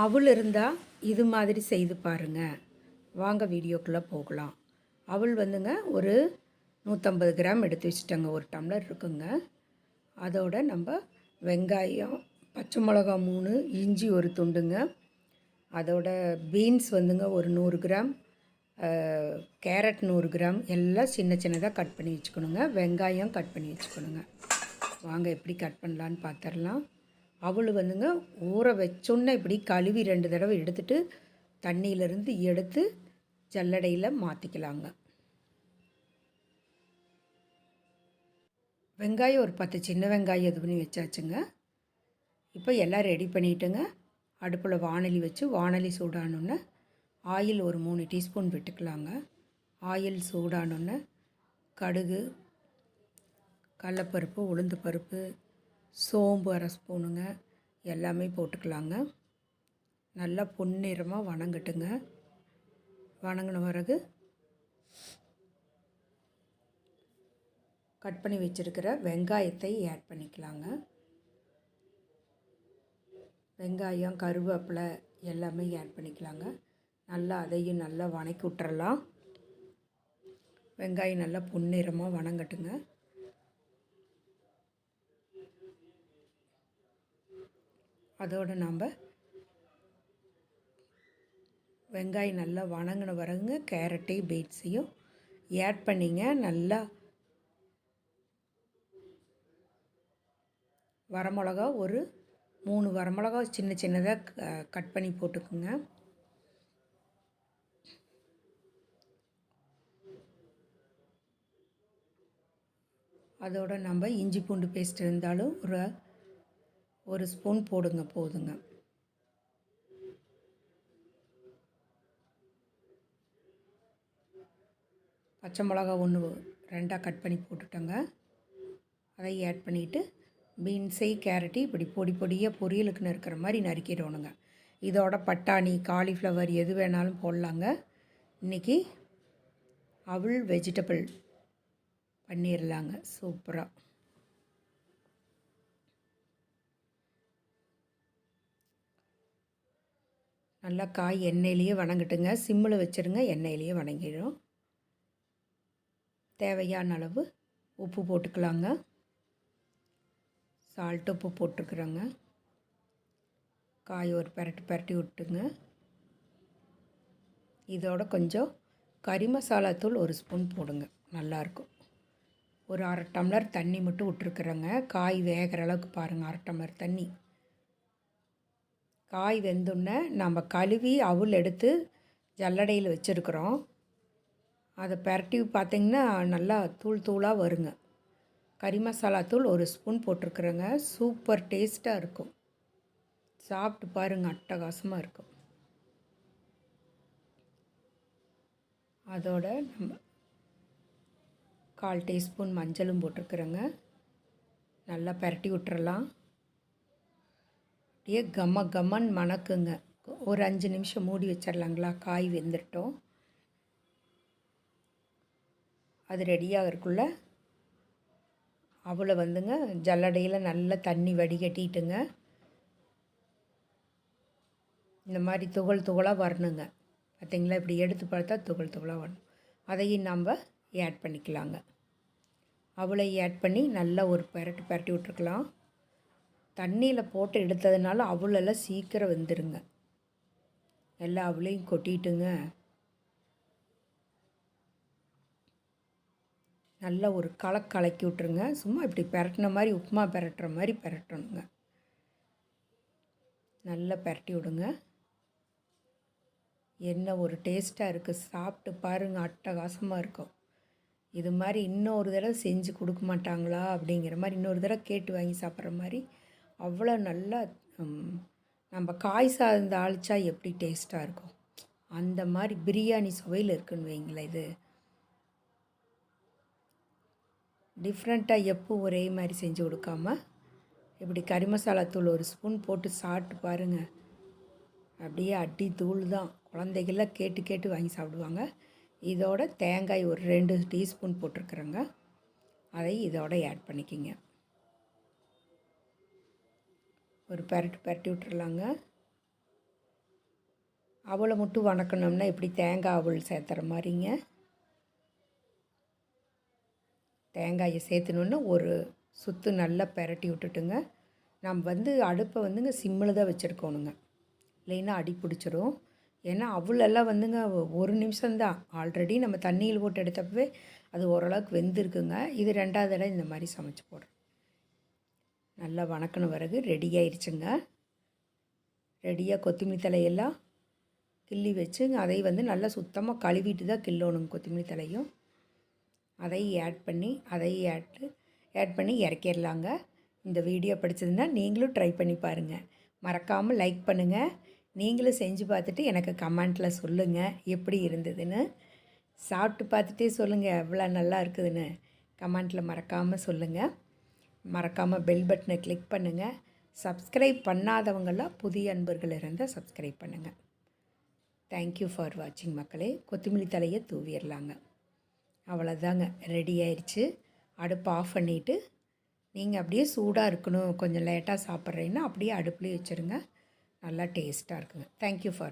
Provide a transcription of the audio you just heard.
அவள் இருந்தால் இது மாதிரி செய்து பாருங்கள் வாங்க வீடியோக்குள்ளே போகலாம். அவள் வந்துங்க ஒரு நூற்றம்பது கிராம் எடுத்து வச்சுட்டாங்க. ஒரு டம்ளர் இருக்குங்க. அதோட நம்ம வெங்காயம் பச்சை மிளகா மூணு இஞ்சி ஒரு துண்டுங்க. அதோட பீன்ஸ் வந்துங்க ஒரு நூறு கிராம். கேரட் நூறு கிராம். எல்லாம் சின்ன சின்னதாக கட் பண்ணி வச்சுக்கணுங்க. வெங்காயம் கட் பண்ணி வச்சுக்கணுங்க. வாங்க எப்படி கட் பண்ணலான்னு பார்த்துடலாம் அவள் வந்துங்க ஊற வச்சோன்னே இப்படி கழுவி ரெண்டு தடவை எடுத்துட்டு தண்ணியிலேருந்து எடுத்து ஜல்லடையில் மாற்றிக்கலாங்க வெங்காயம் ஒரு பத்து சின்ன வெங்காயம் இது பண்ணி வச்சாச்சுங்க. இப்போ எல்லாம் ரெடி பண்ணிட்டுங்க. அடுப்பில் வானலி வச்சு வானலி சூடானோன்னே ஆயில் ஒரு மூணு டீஸ்பூன் விட்டுக்கலாங்க. ஆயில் சூடானோன்னே கடுகு கடலப்பருப்பு உளுந்து பருப்பு சோம்பு அரை ஸ்பூனுங்க. எல்லாமே போட்டுக்கலாங்க. நல்லா பொன்னிறமாக வணங்கட்டுங்க. வணங்கின பிறகு கட் பண்ணி வச்சுருக்கிற வெங்காயத்தை ஆட் பண்ணிக்கலாங்க. வெங்காயம் கருவேப்பிலை எல்லாமே ஆட் பண்ணிக்கலாங்க. நல்லா அதையும் நல்லா வணக்கி விட்டுறலாம். வெங்காயம் நல்லா பொன்னிறமாக வணங்கட்டுங்க. அதோடு நாம் வெங்காயம் நல்லா வணங்கின பிறகுங்க கேரட்டையும் பீட்ஸையும் ஆட் பண்ணிங்க. நல்லா வரமிளகா ஒரு மூணு வரமிளகா சின்ன சின்னதாக கட் பண்ணி போட்டுக்குங்க. அதோட நம்ம இஞ்சி பூண்டு பேஸ்ட் இருந்தாலும் ஒரு ஒரு ஸ்பூன் போடுங்க போதுங்க. பச்சை மிளகா ஒன்று ரெண்டாக கட் பண்ணி போட்டுட்டோங்க. அதை ஆட் பண்ணிவிட்டு பீன்ஸை கேரட்டு இப்படி பொடி பொடியாக பொரியலுக்குன்னு இருக்கிற மாதிரி நறுக்கிடணுங்க. இதோட பட்டாணி காலிஃப்ளவர் எது வேணாலும் போடலாங்க. இன்றைக்கி அவள் வெஜிடபிள் பண்ணிடலாங்க சூப்பராக நல்லா காய் எண்ணெயிலேயே வணங்கட்டுங்க. சிம்மில் வச்சுருங்க எண்ணெயிலேயே வணங்கிடும். தேவையான அளவு உப்பு போட்டுக்கலாங்க. சால்ட் உப்பு போட்டுருக்குறோங்க காய் ஒரு பெரட்டு பெரட்டி விட்டுங்க. இதோட கொஞ்சம் கறி மசாலா தூள் ஒரு ஸ்பூன் போடுங்க. நல்லாயிருக்கும். ஒரு அரை டம்ளர் தண்ணி மட்டும் விட்டுருக்குறேங்க. காய் வேகிற அளவுக்கு பாருங்கள் அரை டம்ளர் தண்ணி. காய் வெந்தோடனே நம்ம கழுவி அவுள் எடுத்து ஜல்லடையில் வச்சுருக்குறோம். அதை பரட்டி பார்த்திங்கன்னா நல்லா தூள் தூளாக வருங்க. கறி மசாலா தூள் ஒரு ஸ்பூன் போட்டிருக்குறேங்க. சூப்பர் டேஸ்ட்டாக இருக்கும். சாப்பிட்டு பாருங்கள் அட்டகாசமாக இருக்கும். அதோட நம்ம கால் டீஸ்பூன் மஞ்சளும் போட்டிருக்குறேங்க. நல்லா பரட்டி விட்டுறலாம். அப்படியே கம கமன் மணக்குங்க. ஒரு அஞ்சு நிமிஷம் மூடி வச்சிடலாங்களா? காய் வெந்துட்டோம். அது ரெடியாகிறதுக்குள்ள அவளை வந்துங்க ஜல்லடையில் நல்லா தண்ணி வடிகட்டிட்டுங்க. இந்த மாதிரி துகள் துகளாக வரணுங்க. பார்த்தீங்களா? இப்படி எடுத்து பார்த்தா துகள் துகளாக வரணும். அதையும் நம்ம ஆட் பண்ணிக்கலாங்க. அவளை ஆட் பண்ணி நல்லா ஒரு பெரட்டு பரட்டி விட்ருக்கலாம் தண்ணியில் போட்டு எடுத்ததுனால அவளெல்லாம் சீக்கிரம் வந்துடுங்க எல்லா அவளையும் கொட்டிட்டுங்க. நல்லா ஒரு கலக் கலக்கி விட்ருங்க சும்மா இப்படி பெரட்டின மாதிரி உப்புமா பெரட்டுற மாதிரி பெரட்டணுங்க. நல்லா பெரட்டி விடுங்க. என்ன ஒரு டேஸ்ட்டாக இருக்குது சாப்பிட்டு பாருங்கள் அட்டகாசமாக இருக்கும். இது மாதிரி இன்னொரு தடவை செஞ்சு கொடுக்க மாட்டாங்களா? அப்படிங்கிற மாதிரி இன்னொரு தடவை கேட்டு வாங்கி சாப்பிட்ற மாதிரி அவ்வளோ நல்லா நம்ம காய் சாதம் அழிச்சா எப்படி டேஸ்ட்டாக இருக்கும்? அந்த மாதிரி பிரியாணி சுவையில் இருக்குன்னு வைங்களேன் இது. டிஃப்ரெண்ட்டாக எப்போ ஒரே மாதிரி செஞ்சு கொடுக்காம இப்படி கறி மசாலா தூள் ஒரு ஸ்பூன் போட்டு சாப்பிட்டு பாருங்கள் அப்படியே அடி தூள் தான். குழந்தைகள்லாம் கேட்டு கேட்டு வாங்கி சாப்பிடுவாங்க. இதோட தேங்காய் ஒரு ரெண்டு டீஸ்பூன் போட்டிருக்குறேங்க. அதை இதோட ஆட் பண்ணிக்கிங்க. ஒரு பெரட்டு பரட்டி விட்டுறலாங்க. அவளை மட்டும் வணக்கணும்னா இப்படி தேங்காய் அவள் சேர்த்துற மாதிரிங்க. தேங்காயை சேர்த்துனோன்னு ஒரு சுற்று நல்லா பெரட்டி விட்டுட்டுங்க. நம்ம வந்து அடுப்பை வந்துங்க சிம்மில் தான் வச்சுருக்கோணுங்க. இல்லைன்னா அடி பிடிச்சிரும். ஏன்னா அவளெல்லாம் வந்துங்க ஒரு நிமிஷம்தான் ஆல்ரெடி நம்ம தண்ணியில் போட்டு எடுத்தப்பவே அது ஓரளவுக்கு வெந்திருக்குங்க. இது ரெண்டாவது தடவை இந்த மாதிரி சமைச்சு போடுறோம். நல்லா வணக்கணும் பிறகு ரெடி ஆயிடுச்சுங்க ரெடியாக கொத்தமல்லி தலையெல்லாம் கிள்ளி வச்சு அதை வந்து நல்லா சுத்தமாக கழுவிட்டு தான் கிள்ளணுங்க கொத்தமல்லி தலையும். அதை ஆட் பண்ணி அதை ஆட் ஆட் பண்ணி இறக்கிடலாங்க இந்த வீடியோ பிடிச்சதுன்னா நீங்களும் ட்ரை பண்ணி பாருங்கள் மறக்காமல் லைக் பண்ணுங்கள் நீங்களும் செஞ்சு பார்த்துட்டு எனக்கு கமெண்ட்டில் சொல்லுங்கள் எப்படி இருந்ததுன்னு. சாப்பிட்டு பார்த்துட்டே சொல்லுங்கள் எவ்வளோ நல்லா இருக்குதுன்னு. கமெண்ட்டில் மறக்காமல் சொல்லுங்கள் மறக்காமல் பெல் பட்டனை கிளிக் பண்ணுங்கள் சப்ஸ்கிரைப் பண்ணாதவங்களாம் புதிய அன்பர்கள் இருந்தால் சப்ஸ்கிரைப் பண்ணுங்கள் தேங்க்யூ ஃபார் வாட்சிங் மக்களே. கொத்தமல்லி தலையை தூவிடலாங்க. அவ்வளோதாங்க ரெடி ஆயிடுச்சு. அடுப்பு ஆஃப் பண்ணிவிட்டு நீங்கள் அப்படியே சூடாக இருக்கணும். கொஞ்சம் லேட்டாக சாப்பிட்றீங்கன்னா அப்படியே அடுப்புலேயே வச்சுருங்க. நல்லா டேஸ்ட்டாக இருக்குங்க. Thank you for